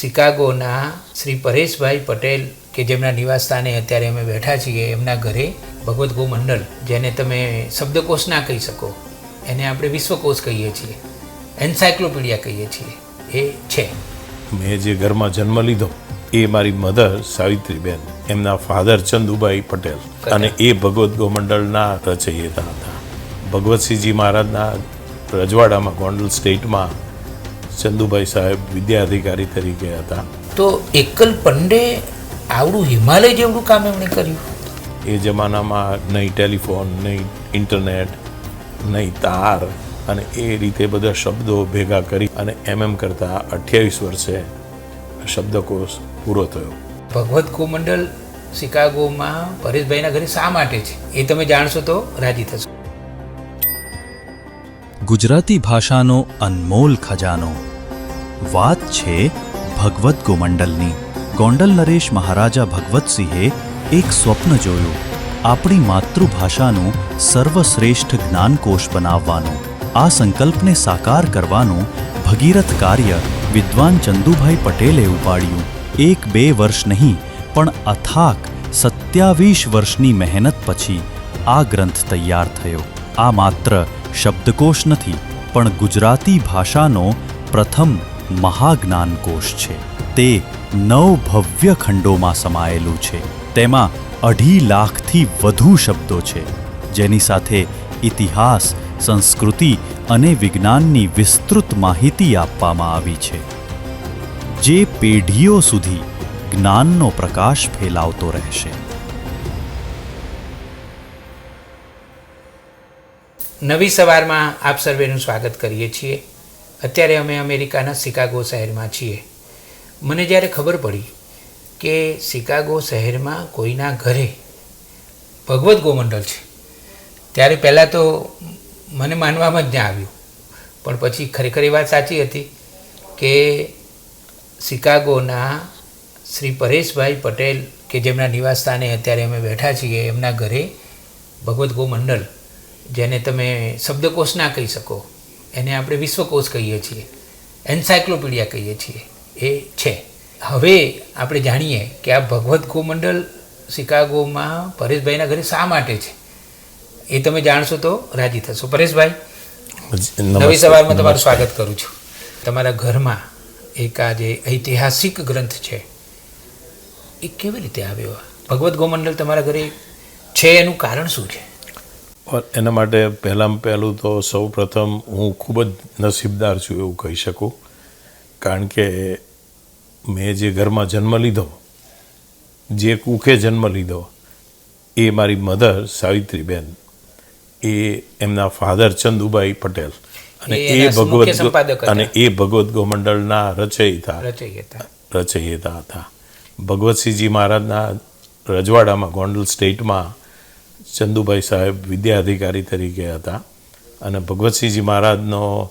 શિકાગોના શ્રી પરેશભાઈ પટેલ કે જેમના નિવાસસ્થાને અત્યારે અમે બેઠા છીએ એમના ઘરે ભગવદ્ ગોમંડલ જેને તમે શબ્દકોશ ના કહી શકો એને આપણે વિશ્વકોશ કહીએ છીએ એન્સાયક્લોપીડિયા કહીએ છીએ એ છે. મેં જે ઘરમાં જન્મ લીધો એ મારી મધર સાવિત્રીબેન એમના ફાધર ચંદુભાઈ પટેલ અને એ ભગવદ્ ગોમંડળના રચયિતા હતા. ભગવતસિંહજી મહારાજના રજવાડામાં ગોંડલ સ્ટેટમાં ચંદુભાઈ સાહેબ વિદ્યાઅધિકારી તરીકે હતા. તો એકલ પંડે આવડું હિમાલય જેવડું કામ એમણે કર્યું? એ જમાનામાં નહીં ટેલિફોન નહીં ઇન્ટરનેટ નહીં તાર અને એ રીતે બધા શબ્દો ભેગા કરી અને એમ એમ કરતાં અઠ્યાવીસ વર્ષે શબ્દકોશ પૂરો થયો. ભગવત કોમંડલ શિકાગોમાં પરેશભાઈના ઘરે શા માટે છે? એ તમે જાણશો તો રાજી થશો. ગુજરાતી ભાષાનો અનમોલ ખજાનો. વાત છે ભગવદ્ ગોમંડલની. ગોંડલ નરેશ મહારાજા ભગવતસિંહે એક સ્વપ્ન જોયું. આપણી માતૃભાષાનું સર્વશ્રેષ્ઠ જ્ઞાનકોશ બનાવવાનું. આ સંકલ્પને સાકાર કરવાનું ભગીરથ કાર્ય વિદ્વાન ચંદુભાઈ પટેલે ઉપાડ્યું. એક બે વર્ષ નહીં, પણ અથાક સત્યાવીસ વર્ષની મહેનત પછી આ ગ્રંથ તૈયાર થયો. આ માત્ર શબ્દકોશ નથી, પણ ગુજરાતી ભાષાનો પ્રથમ મહાજ્ઞાનકોશ છે. તે નવ ભવ્ય ખંડોમાં સમાયેલું છે. તેમાં અઢી લાખથી વધુ શબ્દો છે. જેની સાથે ઇતિહાસ, સંસ્કૃતિ અને વિજ્ઞાનની વિસ્તૃત માહિતી આપવામાં આવી છે. જે પેઢીઓ સુધી જ્ઞાનનો પ્રકાશ ફેલાવતો રહેશે. નવી સવારમાં આપ સર્વેનું સ્વાગત કરીએ છીએ. અત્યારે અમે અમેરિકાના શિકાગો શહેરમાં છીએ. મને જ્યારે ખબર પડી કે શિકાગો શહેરમાં કોઈના ઘરે ભગવદ્ ગોમંડલ છે, ત્યારે પહેલાં તો મને માનવામાં જ ના આવ્યું. પણ પછી ખરેખર એ વાત સાચી હતી કે શિકાગોના શ્રી પરેશભાઈ પટેલ, કે જેમના નિવાસસ્થાને અત્યારે અમે બેઠા છીએ, એમના ઘરે ભગવદ્ ગોમંડલ જેને તમે શબ્દકોશ ના કહી શકો એને આપણે વિશ્વકોશ કહીએ છીએ એન્સાયક્લોપીડિયા કહીએ છીએ એ છે. હવે આપણે જાણીએ કે આ ભગવદ્ ગોમંડળ શિકાગોમાં પરેશભાઈના ઘરે શા માટે છે? એ તમે જાણશો તો રાજી થશો. પરેશભાઈ નવી સવારમાં તમારું સ્વાગત કરું છું. તમારા ઘરમાં એક આ જે ઐતિહાસિક ગ્રંથ છે એ કેવી રીતે આવ્યો? ભગવદ્ ગોમંડળ તમારા ઘરે છે એનું કારણ શું છે? એના માટે પહેલાં પહેલું તો સૌ પ્રથમ હું ખૂબ જ નસીબદાર છું એવું કહી શકું. કારણ કે મેં જે ઘરમાં જન્મ લીધો જે કુખે જન્મ લીધો એ મારી મધર સાવિત્રીબેન એ એમના ફાધર ચંદુભાઈ પટેલ અને એ ભગવત અને એ ભગવત ગોમંડળના રચયિતા. રચયિતા હતા. ભગવતસિંહજી મહારાજના રજવાડામાં ગોંડલ સ્ટેટમાં ચંદુભાઈ સાહેબ વિદ્યાઅધિકારી તરીકે હતા અને ભગવતસિંહજી મહારાજનો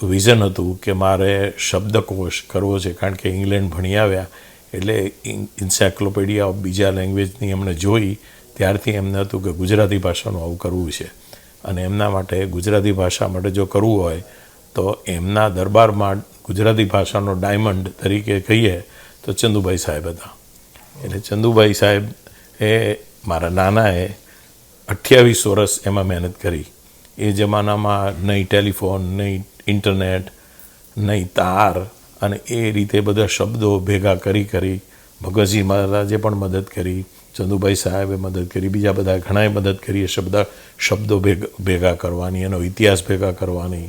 વિઝન હતું કે મારે શબ્દકોશ કરવો છે, કારણ કે ઇંગ્લેન્ડ ભણી આવ્યા એટલે ઇન્સાયક્લોપીડિયા ઓફ બીજા લેંગ્વેજની એમણે જોઈ, ત્યારથી એમને હતું કે ગુજરાતી ભાષાનું આવું કરવું છે. અને એમના માટે ગુજરાતી ભાષા માટે જો કરવું હોય, તો એમના દરબારમાં ગુજરાતી ભાષાનો ડાયમંડ તરીકે કહીએ તો ચંદુભાઈ સાહેબ હતા. એટલે ચંદુભાઈ સાહેબ એ મારા નાનાએ અઠ્યાવીસ વર્ષ એમાં મહેનત કરી. એ જમાનામાં નહીં ટેલિફોન, નહીં ઇન્ટરનેટ, નહીં તાર અને એ રીતે બધા શબ્દો ભેગા કરી કરી ભગતસિંહ મહારાજે પણ મદદ કરી, ચંદુભાઈ સાહેબે મદદ કરી, બીજા બધા ઘણાએ મદદ કરી, એ શબ્દ, શબ્દો ભેગા ભેગા કરવાની, એનો ઇતિહાસ ભેગા કરવાની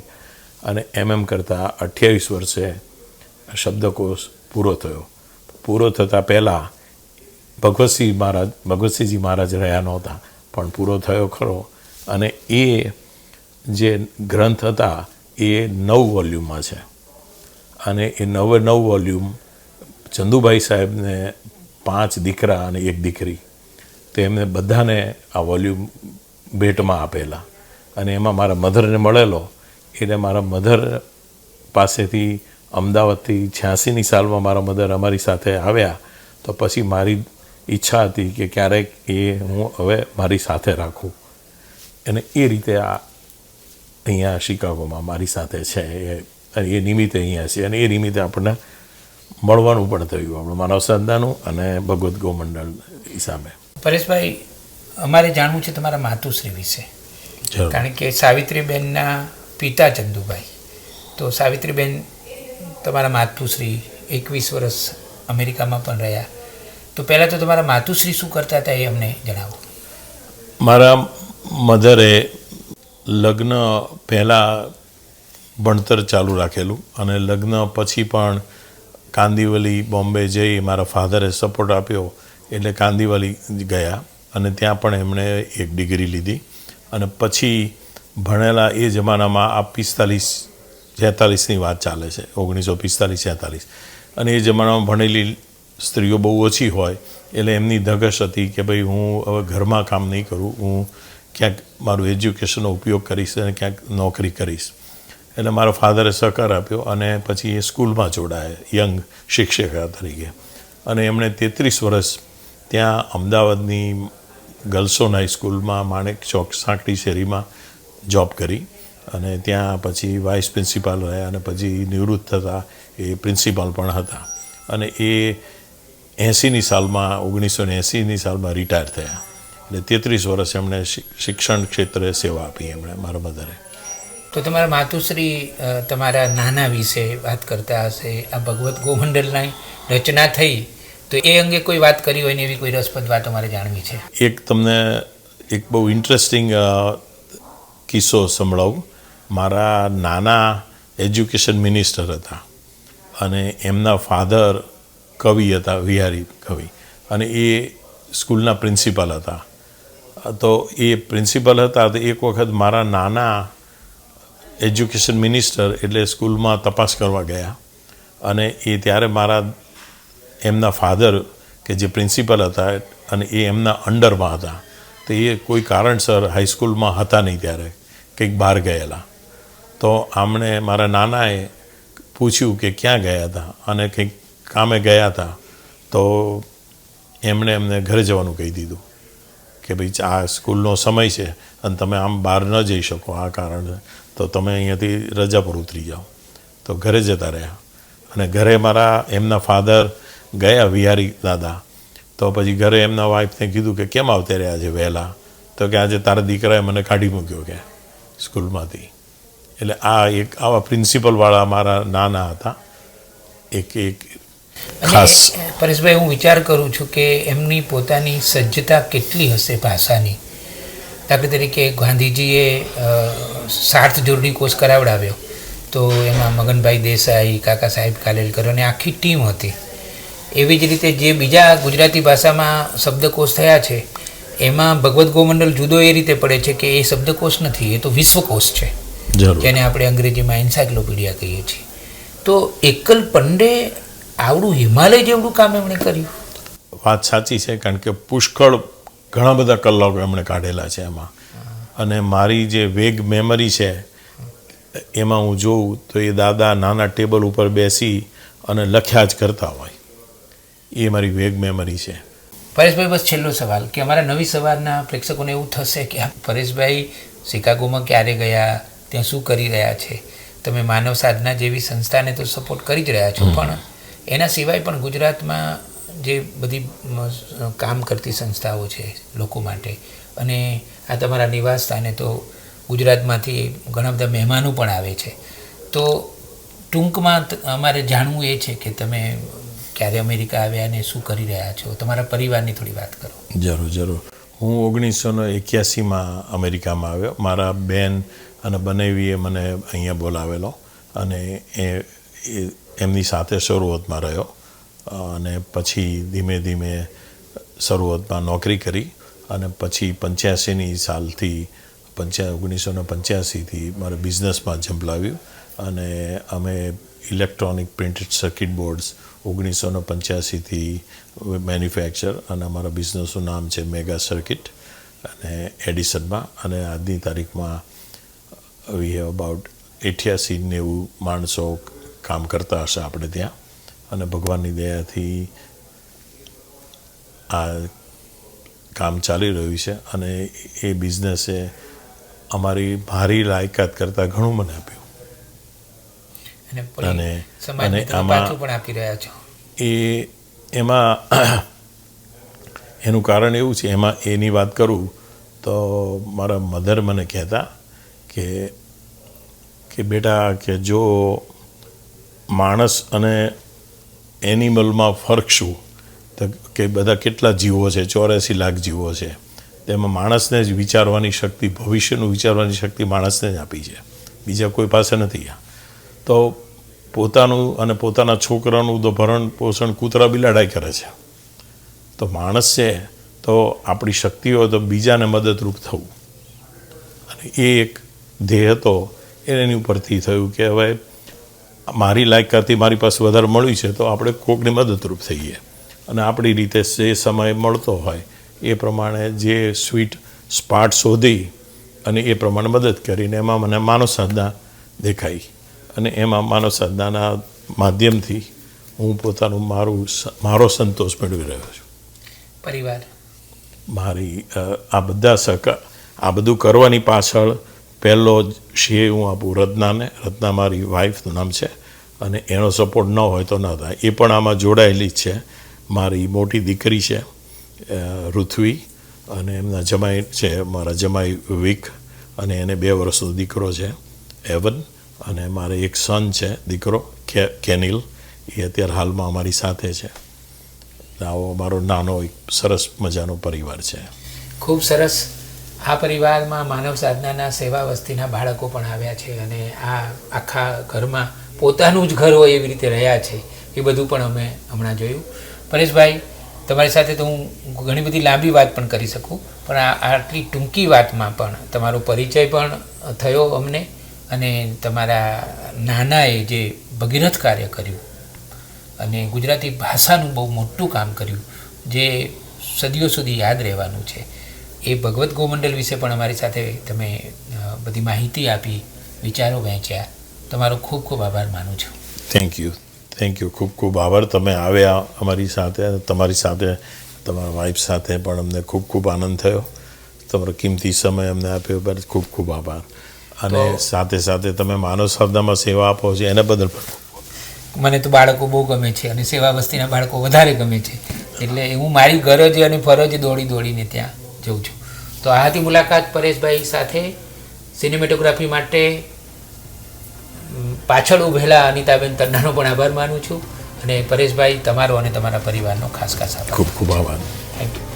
અને એમ એમ કરતાં અઠ્યાવીસ વર્ષે શબ્દકોશ પૂરો થયો. પૂરો થતાં પહેલાં ભગવતસિંહ મહારાજ, ભગવતસિંહજી મહારાજ રહ્યા નહોતા, પણ પૂરો થયો ખરો. અને એ જે ગ્રંથ હતા, એ નવ વોલ્યુમમાં છે. અને એ નવે, નવ વોલ્યુમ ચંદુભાઈ સાહેબને પાંચ દીકરા અને એક દીકરી તેમને બધાને આ વોલ્યુમ ભેટમાં આપેલા. અને એમાં મારા મધરને મળેલો, એટલે મારા મધર પાસેથી અમદાવાદથી છ્યાસીની સાલમાં મારા મધર અમારી સાથે આવ્યા, તો પછી મારી ઈચ્છા હતી કે ક્યારેક એ હું હવે મારી સાથે રાખું. અને એ રીતે આ અહીંયા શિકાગોમાં મારી સાથે છે. એ એ નિમિત્તે અહીંયા છે. અને એ નિમિત્તે આપણને મળવાનું પણ થયું. આપણું માનવ શ્રદ્ધાનું અને ભગવદ્ ગોમંડળ હિસાબે પરેશભાઈ અમારે જાણવું છે તમારા માતુશ્રી વિશે. કારણ કે સાવિત્રીબેનના પિતા ચંદુભાઈ. તો સાવિત્રીબેન તમારા માતુશ્રી એકવીસ વર્ષ અમેરિકામાં પણ રહ્યા. તો પહેલાં તો તમારા માતુશ્રી શું કરતા હતા એ અમને જણાવો. મારા મધરે લગ્ન પહેલાં ભણતર ચાલુ રાખેલું અને લગ્ન પછી પણ કાંદીવલી, બોમ્બે જઈ મારા ફાધરે સપોર્ટ આપ્યો એટલે કાંદીવલી ગયા અને ત્યાં પણ એમણે એક ડિગ્રી લીધી અને પછી ભણેલા એ જમાનામાં આ પિસ્તાલીસ, છેતાલીસની વાત ચાલે છે, ઓગણીસો પિસ્તાલીસ, છેતાલીસ. અને એ જમાનામાં ભણેલી સ્ત્રીઓ બહુ ઓછી હોય, એટલે એમની ધગશ હતી કે ભાઈ હું હવે ઘરમાં કામ નહીં કરું, હું ક્યાંક મારું એજ્યુકેશનનો ઉપયોગ કરીશ અને ક્યાંક નોકરી કરીશ. એટલે મારા ફાધરે સહકાર આપ્યો અને પછી એ સ્કૂલમાં જોડાયા, યંગ શિક્ષિકા તરીકે. અને એમણે તેત્રીસ વર્ષ ત્યાં અમદાવાદની ગર્લ્સોન હાઈસ્કૂલમાં માણેક ચોક, સાંકડી શેરીમાં જોબ કરી અને ત્યાં પછી વાઇસ પ્રિન્સિપાલ રહ્યા અને પછી નિવૃત્ત થતા એ પ્રિન્સિપાલ પણ હતા. અને એ એંસીની સાલમાં ઓગણીસો ને એંસીની સાલમાં રિટાયર થયા. એટલે તેત્રીસ વર્ષ એમણે શિક્ષણ ક્ષેત્રે સેવા આપી એમણે મારા મધરે. તો તમારા માતુશ્રી તમારા નાના વિશે વાત કરતા હશે આ ભગવત ગોમંડલની રચના થઈ તો એ અંગે કોઈ વાત કરી હોય ને એવી કોઈ રસપ્રદ વાત અમારે જાણવી છે? એક તમને એક બહુ ઇન્ટરેસ્ટિંગ કિસ્સો સંભળાવું. મારા નાના એજ્યુકેશન મિનિસ્ટર હતા અને એમના ફાધર કવિ હતા, વિહારી કવિ. અને એ સ્કૂલના પ્રિન્સિપાલ હતા. તો એ પ્રિન્સિપલ હતા તો એક વખત મારા નાના એજ્યુકેશન મિનિસ્ટર એટલે સ્કૂલમાં તપાસ કરવા ગયા. અને એ ત્યારે મારા એમના ફાધર કે જે પ્રિન્સિપલ હતા અને એ એમના અંડરમાં હતા. તો એ કોઈ કારણસર હાઈસ્કૂલમાં હતા નહીં ત્યારે, કંઈક બહાર ગયેલા. તો આમણે મારા નાનાએ પૂછ્યું કે ક્યાં ગયા હતા? અને કંઈક કામે ગયા હતા, તો એમણે એમને ઘરે જવાનું કહી દીધું કે ભાઈ આ સ્કૂલનો સમય છે અને તમે આમ બહાર ન જઈ શકો આ કારણે. તો તમે અહીંયાથી રજા પર ઉતરી જાઓ. તો ઘરે જતા રહ્યા. અને ઘરે મારા એમના ફાધર ગયા વિહારી દાદા. તો પછી ઘરે એમના વાઈફને કીધું કે કેમ આવતે રહ્યા છે વહેલા? તો કે આજે તારા દીકરાએ મને કાઢી મૂક્યો કે સ્કૂલમાંથી. એટલે આ એક આવા પ્રિન્સિપલવાળા મારા નાના હતા. એક એક ખાસ. પરેશભાઈ હું વિચાર કરું છું કે એમની પોતાની સજ્જતા કેટલી હશે ભાષાની? દાખલા તરીકે ગાંધીજીએ સાર્થ જોડણી કોર્સ કરાવડાવ્યો. તો એમાં મગનભાઈ દેસાઈ કાકા સાહેબ કાલેલકર અને આખી ટીમ હતી. એવી જ રીતે જે બીજા ગુજરાતી ભાષામાં શબ્દકોશ થયા છે એમાં ભગવદ્ ગોમંડલ જુદો એ રીતે પડે છે કે એ શબ્દકોશ નથી એ તો વિશ્વકોશ છે. જેને આપણે અંગ્રેજીમાં એન્સાયક્લોપીડિયા કહીએ છીએ. તો એકલ પંડે આવડું હિમાલય જેવડું કામ એમણે કર્યું. વાત સાચી છે કારણ કે પુષ્કળ ઘણા બધા કલાકો એમણે કાઢેલા છે એમાં. અને મારી જે વેગ મેમરી છે એમાં હું જોઉં તો એ દાદા નાના ટેબલ ઉપર બેસી અને લખ્યા જ કરતા હોય. એ મારી વેગ મેમરી છે. પરેશભાઈ બસ છેલ્લો સવાલ. કે અમારા નવી સવારના પ્રેક્ષકોને એવું થશે કે પરેશભાઈ શિકાગોમાં ક્યારે ગયા ત્યાં શું કરી રહ્યા છે? તમે માનવ સાધના જેવી સંસ્થાને તો સપોર્ટ કરી જ રહ્યા છો પણ એના સિવાય પણ ગુજરાતમાં જે બધી કામ કરતી સંસ્થાઓ છે લોકો માટે, અને આ તમારા નિવાસ સ્થાને તો ગુજરાતમાંથી ઘણા બધા મહેમાનો પણ આવે છે. તો ટૂંકમાં અમારે જાણવું એ છે કે તમે ક્યારે અમેરિકા આવ્યા અને શું કરી રહ્યા છો? તમારા પરિવારની થોડી વાત કરો. જરૂર જરૂર. હું ઓગણીસો ને એક્યાસીમાં અમેરિકામાં આવ્યો. મારા બેન અને બનેવીએ મને અહીંયા બોલાવેલો અને એ એમની સાથે શરૂઆતમાં રહ્યો અને પછી ધીમે ધીમે શરૂઆતમાં નોકરી કરી અને પછી પંચ્યાસીની સાલથી પંચ્યા ઓગણીસો પંચ્યાસીથી મારે બિઝનેસમાં ઝંપલાવ્યું અને અમે ઇલેક્ટ્રોનિક પ્રિન્ટેડ સર્કિટ બોર્ડ્સ ઓગણીસો ને પંચ્યાસીથી મેન્યુફેક્ચર અને અમારા બિઝનેસનું નામ છે મેગા સર્કિટ અને એડિસનમાં અને આજની તારીખમાં વી હેવ અબાઉટ એઠ્યાસી નેવું માણસો કામ કરતા હશે આપણે ત્યાં. અને ભગવાનની દયાથી આ કામ ચાલી રહ્યું છે અને એ બિઝનેસે અમારી મારી લાયકાત કરતાં ઘણું મને આપ્યું. અને અને- આમાં- પણ આપી રહ્યા છો. એ એમાં એનું કારણ એવું છે એમાં એની વાત કરું તો મારા મધર મને કહેતા કે કે બેટા કે જો માણસ અને એનિમલમાં ફરક શું? તો કે બધા કેટલા જીવો છે? ચોર્યાસી લાખ જીવો છે. તેમાં માણસને જ વિચારવાની શક્તિ, ભવિષ્યનું વિચારવાની શક્તિ માણસને જ આપી છે. બીજા કોઈ પાસે નથી તો પોતાનું અને પોતાના છોકરાનું તો ભરણ પોષણ કૂતરા બિલાડાઈ કરે છે. તો માણસ છે તો આપણી શક્તિ હોય તો બીજાને મદદરૂપ થવું. અને એ એક ધ્યેય હતો એની ઉપરથી થયું કે હવે મારી લાયકાતથી મારી પાસે વધારે મળ્યું છે તો આપણે કોકને મદદરૂપ થઈએ. અને આપણી રીતે જે સમય મળતો હોય એ પ્રમાણે જે સ્વીટ સ્પાટ શોધી અને એ પ્રમાણે મદદ કરીને એમાં મને માનવ સાધના દેખાઈ. અને એમાં માનવ સાધનાના માધ્યમથી હું પોતાનું મારું મારો સંતોષ મેળવી રહ્યો છું. પરિવાર. મારી આ બધા સહકાર આ બધું કરવાની પાછળ પહેલો જ શ્રેય હું આપું રત્નાને. રત્ના મારી વાઈફનું નામ છે. અને એનો સપોર્ટ ન હોય તો ન થાય. એ પણ આમાં જોડાયેલી જ છે. મારી મોટી દીકરી છે અ, અને એમના જમાઈ છે મારા જમાઈ વિક. અને એને બે વર્ષનો દીકરો છે એવન. અને મારે એક સન છે દીકરો કેનિલ. એ અત્યારે હાલમાં અમારી સાથે છે. આવો અમારો નાનો એક સરસ મજાનો પરિવાર છે. ખૂબ સરસ. આ પરિવારમાં માનવ સાધનાના સેવા વસ્તીના બાળકો પણ આવ્યા છે અને આ આખા ઘરમાં પોતાનું જ ઘર હોય એવી રીતે રહ્યા છે. એ બધું પણ અમે હમણાં જોયું. પરેશભાઈ, તમારી સાથે તો હું ઘણી બધી લાંબી વાત પણ કરી શકું, પણ આ આટલી ટૂંકી વાતમાં પણ તમારો પરિચય પણ થયો અમને અને તમારા નાનાએ જે ભગીરથ કાર્ય કર્યું અને ગુજરાતી ભાષાનું બહુ મોટું કામ કર્યું, જે સદીઓ સુધી યાદ રહેવાનું છે. એ ભગવદ્ ગોમંડલ વિશે પણ અમારી સાથે તમે બધી માહિતી આપી વિચારો વહેંચ્યા. તમારો ખૂબ ખૂબ આભાર માનું છું. થેન્ક યુ થેન્ક યુ ખૂબ ખૂબ આભાર. તમે આવ્યા અમારી સાથે તમારી સાથે તમારા વાઈફ સાથે પણ અમને ખૂબ ખૂબ આનંદ થયો. તમારો કિંમતી સમય અમને આપ્યો બસ ખૂબ ખૂબ આભાર. અને સાથે સાથે તમે માનવ સાધનામાં સેવા આપો છો એના બદલ પણ મને તો બાળકો બહુ ગમે છે અને સેવા વસ્તીના બાળકો વધારે ગમે છે. એટલે હું મારી ગરજ અને ફરજ દોડી દોડીને ત્યાં જઉં છું. તો આ હતી મુલાકાત પરેશભાઈ સાથે સિનેમેટોગ્રાફી માટે પાછળ ઊભેલા અનિતાબેન તન્નાનો પણ આભાર માનું છું. અને પરેશભાઈ તમારો અને તમારા પરિવારનો ખાસ ખાસ આભાર. ખૂબ ખૂબ આભાર. Thank you